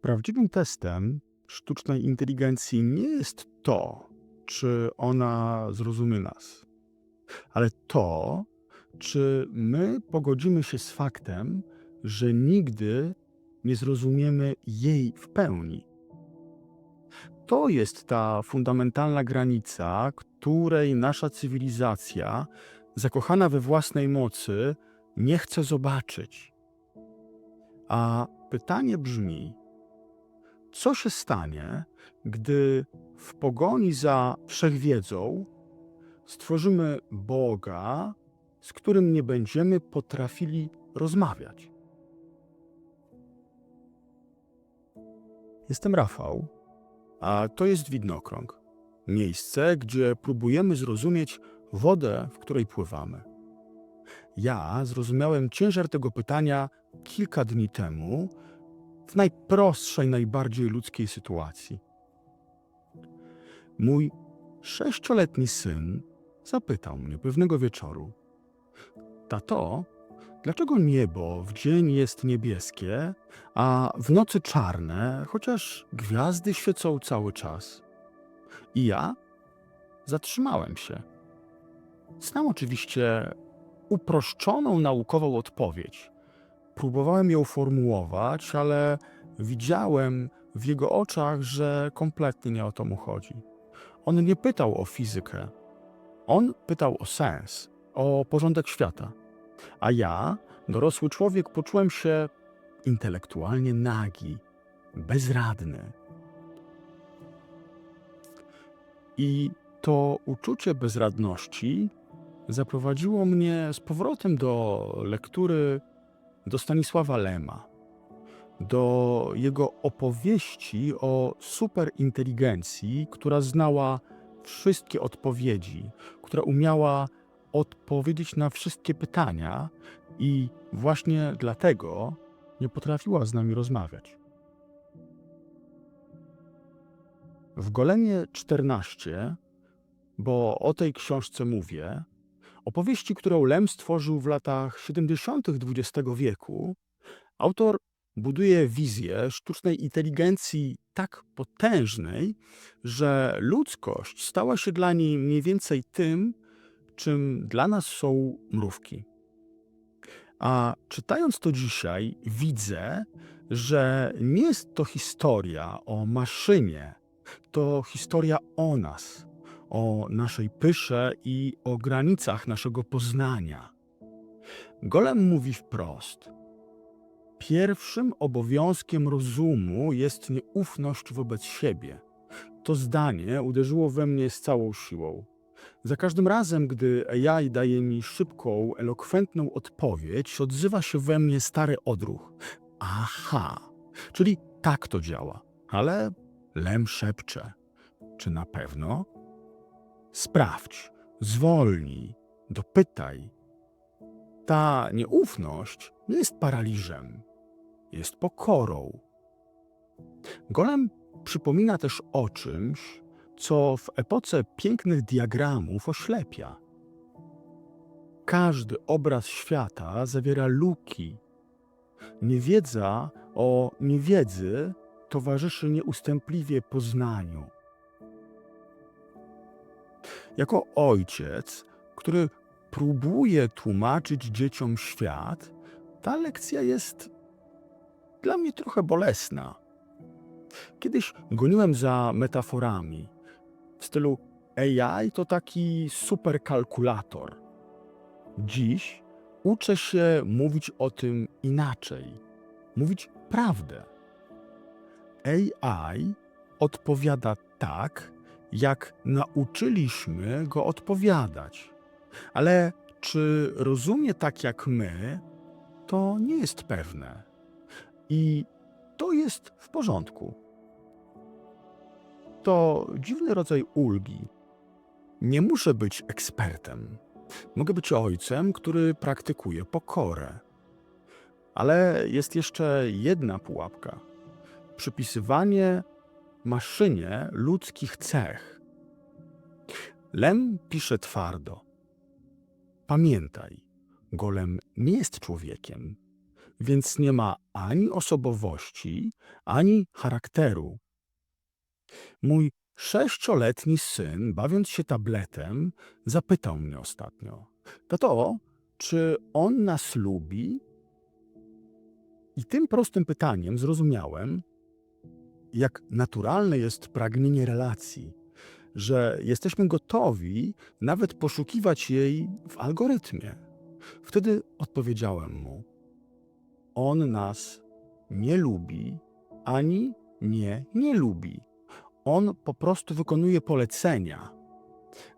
Prawdziwym testem sztucznej inteligencji nie jest to, czy ona zrozumie nas, ale to, czy my pogodzimy się z faktem, że nigdy nie zrozumiemy jej w pełni. To jest ta fundamentalna granica, której nasza cywilizacja, zakochana we własnej mocy, nie chce zobaczyć. A pytanie brzmi: co się stanie, gdy w pogoni za wszechwiedzą stworzymy Boga, z którym nie będziemy potrafili rozmawiać? Jestem Rafał, a to jest Widnokrąg. Miejsce, gdzie próbujemy zrozumieć wodę, w której pływamy. Ja zrozumiałem ciężar tego pytania kilka dni temu w najprostszej, najbardziej ludzkiej sytuacji. Mój sześcioletni syn zapytał mnie pewnego wieczoru: Tato, dlaczego niebo w dzień jest niebieskie, a w nocy czarne, chociaż gwiazdy świecą cały czas? I ja zatrzymałem się. Znam oczywiście uproszczoną naukową odpowiedź. Próbowałem ją formułować, ale widziałem w jego oczach, że kompletnie nie o to mu chodzi. On nie pytał o fizykę. On pytał o sens, o porządek świata. A ja, dorosły człowiek, poczułem się intelektualnie nagi, bezradny. I to uczucie bezradności zaprowadziło mnie z powrotem do lektury do Stanisława Lema, do jego opowieści o superinteligencji, która znała wszystkie odpowiedzi, która umiała odpowiedzieć na wszystkie pytania i właśnie dlatego nie potrafiła z nami rozmawiać. W Golemie 14, bo o tej książce mówię, opowieści, którą Lem stworzył w latach 70. XX wieku, autor buduje wizję sztucznej inteligencji tak potężnej, że ludzkość stała się dla niej mniej więcej tym, czym dla nas są mrówki. A czytając to dzisiaj, widzę, że nie jest to historia o maszynie, to historia o nas, o naszej pysze i o granicach naszego poznania. Golem mówi wprost: Pierwszym obowiązkiem rozumu jest nieufność wobec siebie. To zdanie uderzyło we mnie z całą siłą. Za każdym razem, gdy AI daje mi szybką, elokwentną odpowiedź, odzywa się we mnie stary odruch. Aha, czyli tak to działa. Ale Lem szepcze. Czy na pewno? Sprawdź, zwolnij, dopytaj. Ta nieufność nie jest paraliżem, jest pokorą. Golem przypomina też o czymś, co w epoce pięknych diagramów oślepia. Każdy obraz świata zawiera luki. Niewiedza o niewiedzy towarzyszy nieustępliwie poznaniu. Jako ojciec, który próbuje tłumaczyć dzieciom świat, ta lekcja jest dla mnie trochę bolesna. Kiedyś goniłem za metaforami w stylu AI to taki superkalkulator. Dziś uczę się mówić o tym inaczej, mówić prawdę. AI odpowiada tak, jak nauczyliśmy go odpowiadać. Ale czy rozumie tak jak my, to nie jest pewne. I to jest w porządku. To dziwny rodzaj ulgi. Nie muszę być ekspertem. Mogę być ojcem, który praktykuje pokorę. Ale jest jeszcze jedna pułapka przypisywanie maszynie ludzkich cech. Lem pisze twardo. Pamiętaj, golem nie jest człowiekiem. więc nie ma ani osobowości, ani charakteru. Mój sześcioletni syn, bawiąc się tabletem, zapytał mnie ostatnio: Tato, czy on nas lubi? I tym prostym pytaniem zrozumiałem, jak naturalne jest pragnienie relacji, że jesteśmy gotowi nawet poszukiwać jej w algorytmie. Wtedy odpowiedziałem mu: On nas nie lubi, ani nie nie lubi. On po prostu wykonuje polecenia.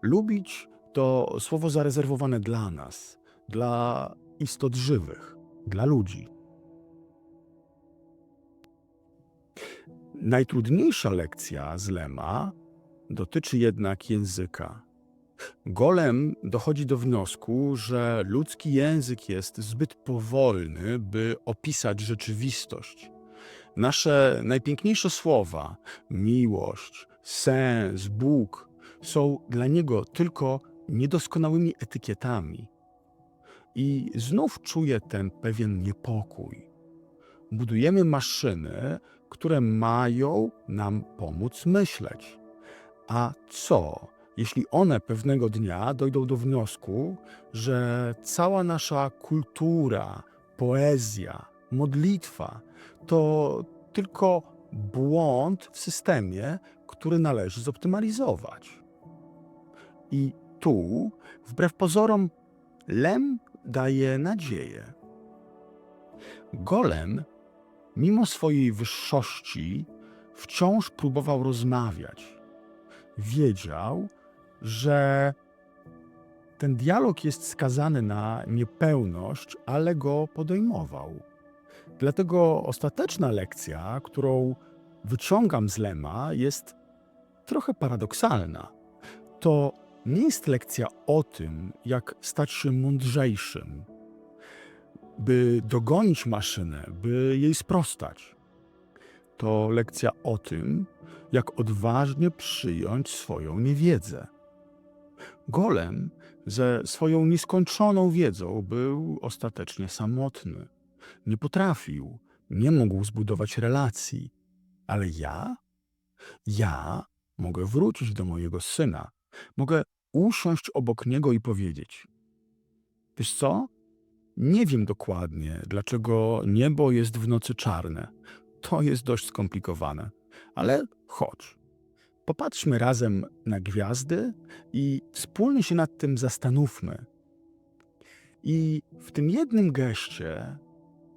Lubić to słowo zarezerwowane dla nas, dla istot żywych, dla ludzi. Najtrudniejsza lekcja z Lema dotyczy jednak języka. Golem dochodzi do wniosku, że ludzki język jest zbyt powolny, by opisać rzeczywistość. Nasze najpiękniejsze słowa miłość, sens, Bóg są dla niego tylko niedoskonałymi etykietami. I znów czuję ten pewien niepokój. Budujemy maszyny, które mają nam pomóc myśleć. A co, jeśli one pewnego dnia dojdą do wniosku, że cała nasza kultura, poezja, modlitwa to tylko błąd w systemie, który należy zoptymalizować? I tu, wbrew pozorom, Lem daje nadzieję. Golem, mimo swojej wyższości, wciąż próbował rozmawiać. Wiedział, że ten dialog jest skazany na niepełność, ale go podejmował. Dlatego ostateczna lekcja, którą wyciągam z Lema, jest trochę paradoksalna. To nie jest lekcja o tym, jak stać się mądrzejszym, by dogonić maszynę, by jej sprostać. To lekcja o tym, jak odważnie przyjąć swoją niewiedzę. Golem ze swoją nieskończoną wiedzą był ostatecznie samotny. Nie potrafił, nie mógł zbudować relacji. Ale ja? Ja mogę wrócić do mojego syna. Mogę usiąść obok niego i powiedzieć: Wiesz co? Nie wiem dokładnie, dlaczego niebo jest w nocy czarne. To jest dość skomplikowane, ale chodź. Popatrzmy razem na gwiazdy i wspólnie się nad tym zastanówmy. I w tym jednym geście,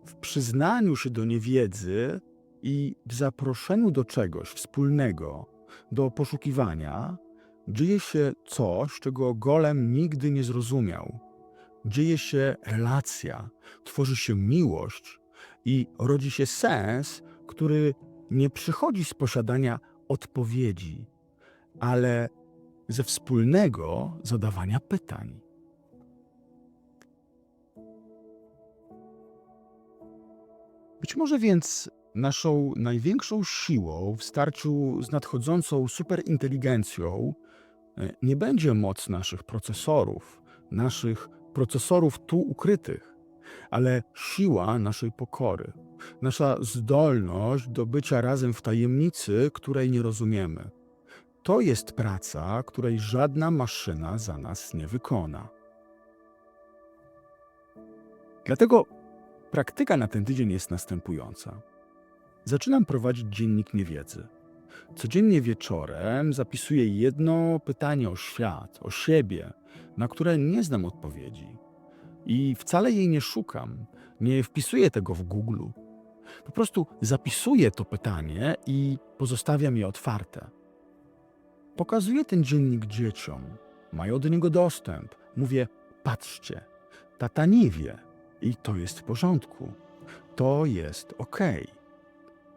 w przyznaniu się do niewiedzy i w zaproszeniu do czegoś wspólnego, do poszukiwania, dzieje się coś, czego golem nigdy nie zrozumiał. Dzieje się relacja, tworzy się miłość i rodzi się sens, który nie przychodzi z posiadania odpowiedzi, ale ze wspólnego zadawania pytań. Być może więc naszą największą siłą w starciu z nadchodzącą superinteligencją e, nie będzie moc naszych procesorów, naszych procesorów tu ukrytych, ale siła naszej pokory, nasza zdolność do bycia razem w tajemnicy, której nie rozumiemy. To jest praca, której żadna maszyna za nas nie wykona. Dlatego praktyka na ten tydzień jest następująca. Zaczynam prowadzić dziennik niewiedzy. Codziennie wieczorem zapisuję jedno pytanie o świat, o siebie, na które nie znam odpowiedzi. I wcale jej nie szukam, nie wpisuję tego w Google. Po prostu zapisuję to pytanie i pozostawiam je otwarte. Pokazuję ten dziennik dzieciom, mają do niego dostęp. Mówię: patrzcie, tata nie wie i to jest w porządku. To jest ok,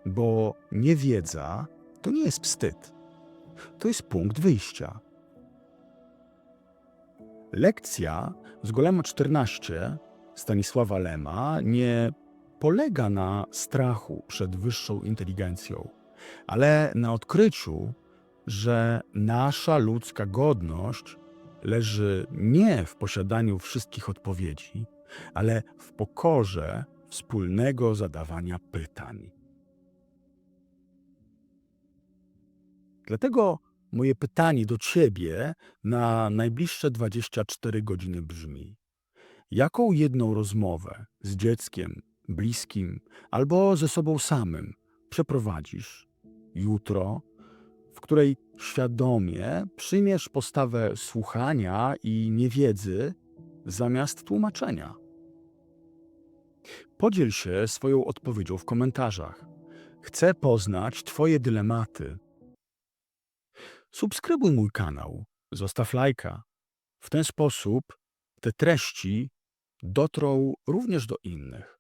bo niewiedza to nie jest wstyd. To jest punkt wyjścia. Lekcja z Golema 14 Stanisława Lema nie polega na strachu przed wyższą inteligencją, ale na odkryciu, że nasza ludzka godność leży nie w posiadaniu wszystkich odpowiedzi, ale w pokorze wspólnego zadawania pytań. Dlatego moje pytanie do Ciebie na najbliższe 24 godziny brzmi: jaką jedną rozmowę z dzieckiem, bliskim albo ze sobą samym przeprowadzisz jutro, w której świadomie przyjmiesz postawę słuchania i niewiedzy zamiast tłumaczenia? Podziel się swoją odpowiedzią w komentarzach. Chcę poznać Twoje dylematy. Subskrybuj mój kanał, zostaw lajka. W ten sposób te treści dotrą również do innych.